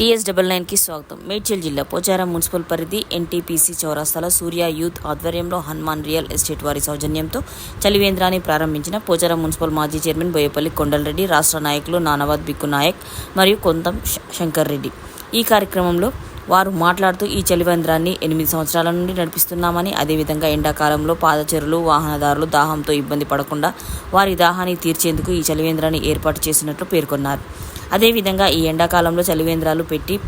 TS double నైన్కి స్వాగతం. మేడ్చల్ జిల్లా పోచారం మున్సిపల్ పరిధి ఎన్టీపీసీ చౌరస్తాలో సూర్య యూత్ ఆధ్వర్యంలో హనుమాన్ రియల్ ఎస్టేట్ వారి సౌజన్యంతో చలివేంద్రాన్ని ప్రారంభించిన పోచారం మున్సిపల్ మాజీ చైర్మన్ బోయపల్లి కొండలరెడ్డి రాష్ట్ర నాయకులు నానవాద్ బిక్కు నాయక్ మరియు కొంతం శ- శంకర్ రెడ్డి ఈ కార్యక్రమంలో వారు మాట్లాడుతూ ఈ చలివేంద్రాన్ని ఎనిమిది సంవత్సరాల నుండి నడిపిస్తున్నామని అదేవిధంగా ఎండాకాలంలో పాదచరులు వాహనదారులు దాహంతో ఇబ్బంది పడకుండా వారి దాహాన్ని తీర్చేందుకు ఈ చలివేంద్రాన్ని ఏర్పాటు చేసినట్లు పేర్కొన్నారు. అదేవిధంగా ఈ ఎండాకాలంలో చలివేంద్రాలు పెట్టి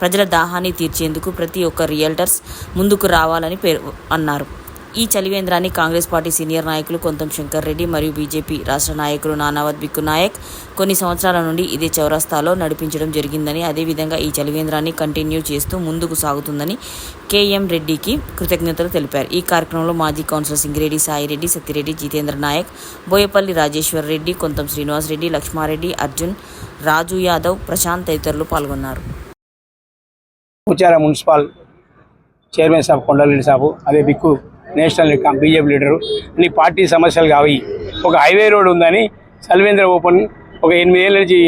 ప్రజల దాహాన్ని తీర్చేందుకు ప్రతి ఒక్క రియల్టర్స్ ముందుకు రావాలని పేరు అన్నారు. ఈ చలివేంద్రాన్ని కాంగ్రెస్ పార్టీ సీనియర్ నాయకులు కొంతం శంకర్ రెడ్డి మరియు బీజేపీ రాష్ట్ర నాయకులు నానావత్ బిక్కు నాయక్ కొన్ని సంవత్సరాల నుండి ఇదే చౌరస్తాలో నడిపించడం జరిగిందని అదేవిధంగా ఈ చలివేంద్రాన్ని కంటిన్యూ చేస్తూ ముందుకు సాగుతుందని కేఎం రెడ్డికి కృతజ్ఞతలు తెలిపారు. ఈ కార్యక్రమంలో మాజీ కౌన్సిలర్ సింగిరెడ్డి సాయిరెడ్డి సత్యరెడ్డి జితేంద్ర నాయక్ బోయపల్లి రాజేశ్వర్ రెడ్డి కొంతం శ్రీనివాస్ రెడ్డి లక్ష్మారెడ్డి అర్జున్ రాజు యాదవ్ ప్రశాంత్ తదితరులు పాల్గొన్నారు. మున్సిపల్ చైర్మన్ సాబ్ కొండలరెడ్డి సాబు అదే బిక్కు నేషనల్ బీజేపీ లీడరు. అన్ని పార్టీ సమస్యలు కావి. ఒక హైవే రోడ్ ఉందని సల్వేంద్ర ఓపెన్ ఒక ఎనిమిదేళ్ళ నుంచి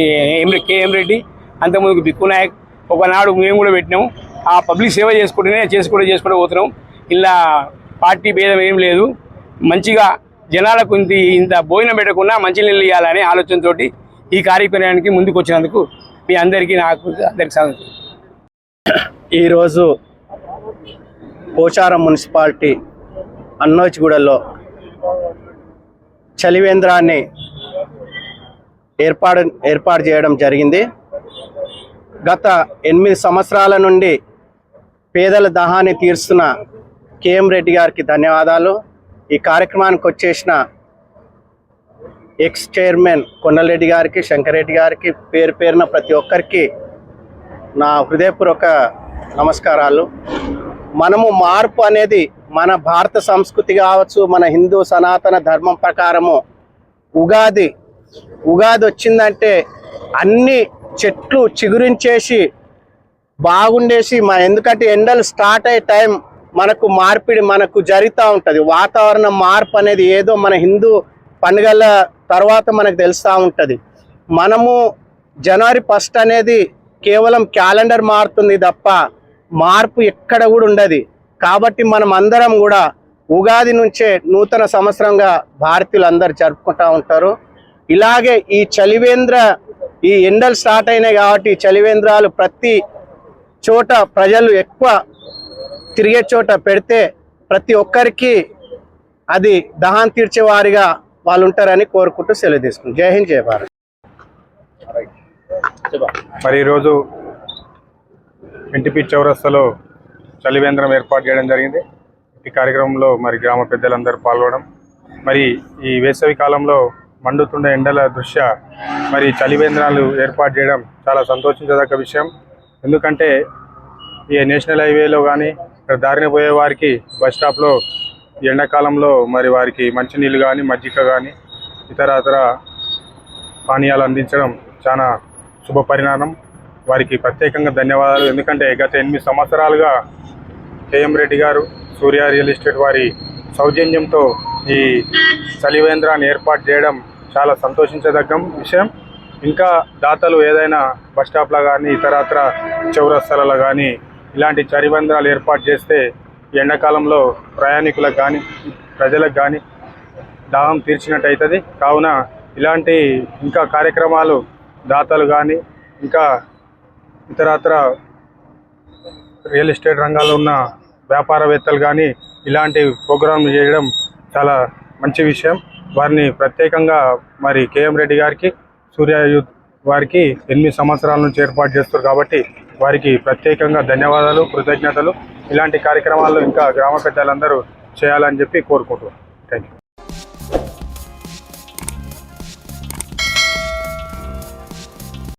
ఎం కేఎం రెడ్డి అంతకుముందుకు బిక్కు నాయక్ ఒకనాడు మేము కూడా పెట్టినాం ఆ పబ్లిక్ సేవ చేసుకుంటూనే చేసుకుంటూ చేసుకుంటూ పోతున్నాం. ఇలా పార్టీ భేదం ఏం లేదు. మంచిగా జనాలకు ఇంత ఇంత భోజనం పెట్టకుండా మంచి నీళ్ళు ఇవ్వాలనే ఆలోచనతోటి ఈ కార్యక్రమానికి ముందుకు వచ్చినందుకు మీ అందరికీ నాకు అందరికీ స్వాగతం ఈరోజు పోచారం మున్సిపాలిటీ అన్నోచిగూడలో చలివేంద్రాన్ని ఏర్పాటు ఏర్పాటు చేయడం జరిగింది. గత ఎనిమిది సంవత్సరాల నుండి పేదల దాహాన్ని తీరుస్తున్న కేఎం రెడ్డి గారికి ధన్యవాదాలు. ఈ కార్యక్రమానికి వచ్చేసిన ఎక్స్ చైర్మన్ కొండలరెడ్డి గారికి శంకరెడ్డి గారికి పేరు పేరున ప్రతి ఒక్కరికి నా హృదయపూర్వక నమస్కారాలు. మనము మార్పు అనేది మన భారత సంస్కృతి కావచ్చు మన హిందూ సనాతన ధర్మం ప్రకారము ఉగాది ఉగాది వచ్చిందంటే అన్ని చెట్లు చిగురించేసి బాగుండేసి మన ఎందుకంటే ఎండలు స్టార్ట్ అయ్యే టైం మనకు మార్పిడి మనకు జరుగుతూ ఉంటుంది. వాతావరణ మార్పు అనేది ఏదో మన హిందూ పండుగల తర్వాత మనకు తెలుస్తూ ఉంటుంది. మనము జనవరి ఫస్ట్ అనేది కేవలం క్యాలెండర్ మారుతుంది తప్ప మార్పు ఎక్కడ కూడా ఉండదు. కాబట్టి మనం అందరం కూడా ఉగాది నుంచే నూతన సంవత్సరంగా భారతీయులు అందరు జరుపుకుంటూ ఉంటారు. ఇలాగే ఈ చలివేంద్ర ఈ ఎండలు స్టార్ట్ అయినాయి కాబట్టి చలివేంద్రాలు ప్రతి చోట ప్రజలు ఎక్కువ తిరిగే చోట పెడితే ప్రతి ఒక్కరికి అది దహాన్ తీర్చే వారిగా వాళ్ళు ఉంటారని కోరుకుంటూ సెలవు తీసుకుంటాం జై హింద్ జై భారత్. మరి ఈరోజు ఎన్టీపీ చౌరస్తలో చలివేంద్రం ఏర్పాటు చేయడం జరిగింది. ఈ కార్యక్రమంలో మరి గ్రామ పెద్దలందరూ పాల్గొనడం. మరి ఈ వేసవి కాలంలో మండుతున్న ఎండల దృష్ట్యా మరి చలివేంద్రాలు ఏర్పాటు చేయడం చాలా సంతోషించదగ్గ విషయం. ఎందుకంటే ఈ నేషనల్ హైవేలో కానీ ఇక్కడ దారిన పోయే వారికి బస్ స్టాప్లో ఈ ఎండాకాలంలో మరి వారికి మంచినీళ్ళు కానీ మజ్జిగ కానీ ఇతర ఇతర పానీయాలు అందించడం చాలా శుభ పరిణామం వారికి ప్రత్యేకంగా ధన్యవాదాలు. ఎందుకంటే గత ఎనిమిది సంవత్సరాలుగా కేఎం రెడ్డి గారు సూర్య రియల్ ఎస్టేట్ వారి సౌజన్యంతో ఈ చలివేంద్రాన్ని ఏర్పాటు చేయడం చాలా సంతోషించదగ్గ విషయం. ఇంకా దాతలు ఏదైనా బస్ స్టాప్లో కానీ ఇతరత్ర చౌరస్థలలో కానీ ఇలాంటి చలివేంద్రాలు ఏర్పాటు చేస్తే ఈ ఎండాకాలంలో ప్రయాణికులకు కానీ ప్రజలకు కానీ దాహం తీర్చినట్టు అవుతుంది కావున ఇలాంటి ఇంకా కార్యక్రమాలు దాతలు కానీ ఇంకా ఇతరత్ర రియల్ ఎస్టేట్ రంగాల్లో ఉన్న వ్యాపారవేత్తలు కానీ ఇలాంటి ప్రోగ్రాంలు చేయడం చాలా మంచి విషయం. వారిని ప్రత్యేకంగా మరి కేఎం రెడ్డి గారికి సూర్య యూత్ వారికి ఎనిమిది సంవత్సరాల నుంచి ఏర్పాటు చేస్తారు కాబట్టి వారికి ప్రత్యేకంగా ధన్యవాదాలు కృతజ్ఞతలు. ఇలాంటి కార్యక్రమాల్లో ఇంకా గ్రామ పెద్దలందరూ చేయాలని చెప్పి కోరుకుంటున్నాను థ్యాంక్ యూ